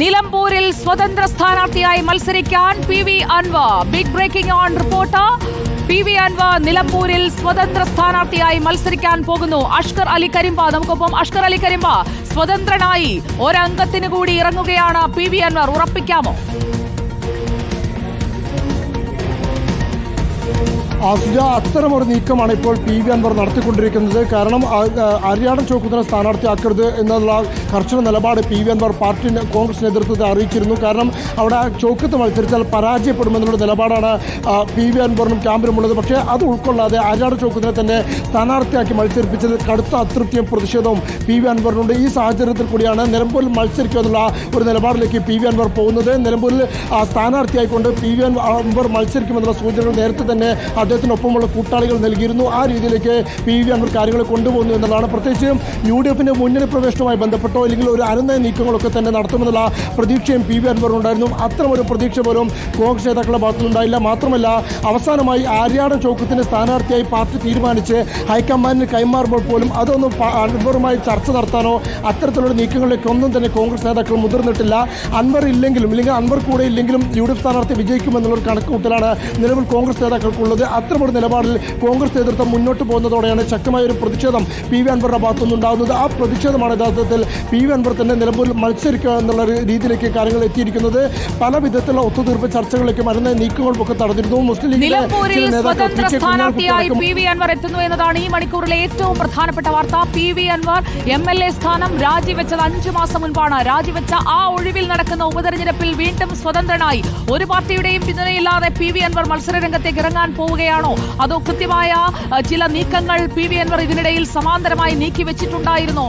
നിലമ്പൂരിൽ സ്വതന്ത്ര സ്ഥാനാർത്ഥിയായി മത്സരിക്കാൻ P V Anvar big breaking on report P V Anvar നിലമ്പൂരിൽ സ്വതന്ത്ര സ്ഥാനാർത്ഥിയായി മത്സരിക്കാൻ പോകുന്നു. അഷ്കർ അലി കരിമ്പ. നമുക്കൊപ്പം അഷ്കർ അലി കരിമ്പ. സ്വതന്ത്രനായി ഒരംഗത്തിന് കൂടി ഇറങ്ങുകയാണ് പി വി അൻവർ. ഉറപ്പിക്കാമോ? അസുജ അത്തരമൊരു നീക്കമാണ് ഇപ്പോൾ പി വി അൻവർ നടത്തിക്കൊണ്ടിരിക്കുന്നത്. കാരണം അരിയാടൻ ചോക്കുത്തിനെ സ്ഥാനാർത്ഥിയാക്കരുത് എന്നുള്ള കർശന നിലപാട് P V Anvar party Congress നേതൃത്വത്തെ അറിയിച്ചിരുന്നു. കാരണം അവിടെ ചോക്കത്ത് മത്സരിച്ചാൽ പരാജയപ്പെടുമെന്നുള്ള നിലപാടാണ് പി വി അൻവറിനും ക്യാമ്പിനുമുള്ളത് പക്ഷേ അത് ഉൾക്കൊള്ളാതെ അരിയാടൻ ചോക്കുത്തിനെ തന്നെ സ്ഥാനാർത്ഥിയാക്കി മത്സരിപ്പിച്ചത് കടുത്ത അതൃപ്തിയും പ്രതിഷേധവും പി വി അൻവറിനുണ്ട്. ഈ സാഹചര്യത്തിൽ കൂടിയാണ് നിലമ്പൂരിൽ മത്സരിക്കുക എന്നുള്ള ഒരു നിലപാടിലേക്ക് പി വി അൻവർ പോകുന്നത്. നിലമ്പൂരിൽ സ്ഥാനാർത്ഥിയായിക്കൊണ്ട് പി വി അൻവർ മത്സരിക്കുമെന്നുള്ള സൂചനകൾ നേരത്തെ തന്നെ അദ്ദേഹത്തിനൊപ്പമുള്ള കൂട്ടാളികൾ നൽകിയിരുന്നു. ആ രീതിയിലേക്ക് പി വി അൻവർ കാര്യങ്ങൾ കൊണ്ടുപോകുന്നു എന്നതാണ്. പ്രത്യേകിച്ച് യു ഡി എഫിന്റെ മുന്നണി പ്രവേശനവുമായി ബന്ധപ്പെട്ടോ അല്ലെങ്കിൽ ഒരു അനന്ത നീക്കങ്ങളൊക്കെ തന്നെ നടത്തുമെന്നുള്ള പ്രതീക്ഷയും പി വി അൻവറിനുണ്ടായിരുന്നു അത്തരമൊരു പ്രതീക്ഷ പോലും കോൺഗ്രസ് നേതാക്കളുടെ ഭാഗത്തുനിന്നുണ്ടായില്ല മാത്രമല്ല അവസാനമായി ആര്യാടൻ ചോക്കത്തിന്റെ സ്ഥാനാർത്ഥിയായി പാർട്ടി തീരുമാനിച്ച് ഹൈക്കമാൻഡിന് കൈമാറുമ്പോൾ പോലും അതൊന്നും അൻവറുമായി ചർച്ച നടത്താനോ അത്തരത്തിലുള്ള നീക്കങ്ങളിലേക്ക് ഒന്നും തന്നെ കോൺഗ്രസ് നേതാക്കൾ മുതിർന്നിട്ടില്ല. അൻവർ ഇല്ലെങ്കിലും അല്ലെങ്കിൽ അൻവർ കൂടെ ഇല്ലെങ്കിലും യു ഡി എഫ് സ്ഥാനാർത്ഥി വിജയിക്കുമെന്നുള്ളൊരു കണക്കുകൂട്ടലാണ് നിലവിൽ കോൺഗ്രസ് നേതാക്കൾക്കുള്ളത്. അത്തരമൊരു നിലപാടിൽ കോൺഗ്രസ് നേതൃത്വം മുന്നോട്ട് പോകുന്നതോടെയാണ് ശക്തമായ ഒരു പ്രതിഷേധം പി വി അൻവറുടെ ഭാഗത്തുനിന്നുണ്ടാകുന്നത്. ആ പ്രതിഷേധമാണ് യഥാർത്ഥത്തിൽ പി വി അൻവർ തന്നെ നിലമ്പൂരിൽ മത്സരിക്കുക എന്നുള്ള രീതിയിലേക്ക് കാര്യങ്ങൾ എത്തിയിരിക്കുന്നത്. പല വിധത്തിലുള്ള ഒത്തുതീർപ്പ് ചർച്ചകളിലേക്ക് മരുന്ന് നീക്കങ്ങൾക്കൊക്കെ തടഞ്ഞിരുന്നു. മുസ്ലിം ലീഗിലെ പി വി അൻവർ എത്തുന്നു എന്നതാണ് ഈ മണിക്കൂറിലെ ഏറ്റവും പ്രധാനപ്പെട്ട വാർത്ത. P V Anvar M L A സ്ഥാനം രാജിവെച്ചത് അഞ്ചു മാസം മുൻപാണ്. രാജിവെച്ച ആ ഒഴിവിൽ നടക്കുന്ന ഉപതെരഞ്ഞെടുപ്പിൽ വീണ്ടും സ്വതന്ത്രനായി. ഒരു പാർട്ടിയുടെയും പിന്തുണയില്ലാതെ പി വി അൻവർ മത്സര രംഗത്തേക്ക് ഇറങ്ങാൻ പോവുകയാണോ. അതോ കൃത്യമായ ചില നീക്കങ്ങൾ പി വി അൻവർ ഇതിനിടയിൽ സമാന്തരമായി നീക്കിവെച്ചിട്ടുണ്ടായിരുന്നോ?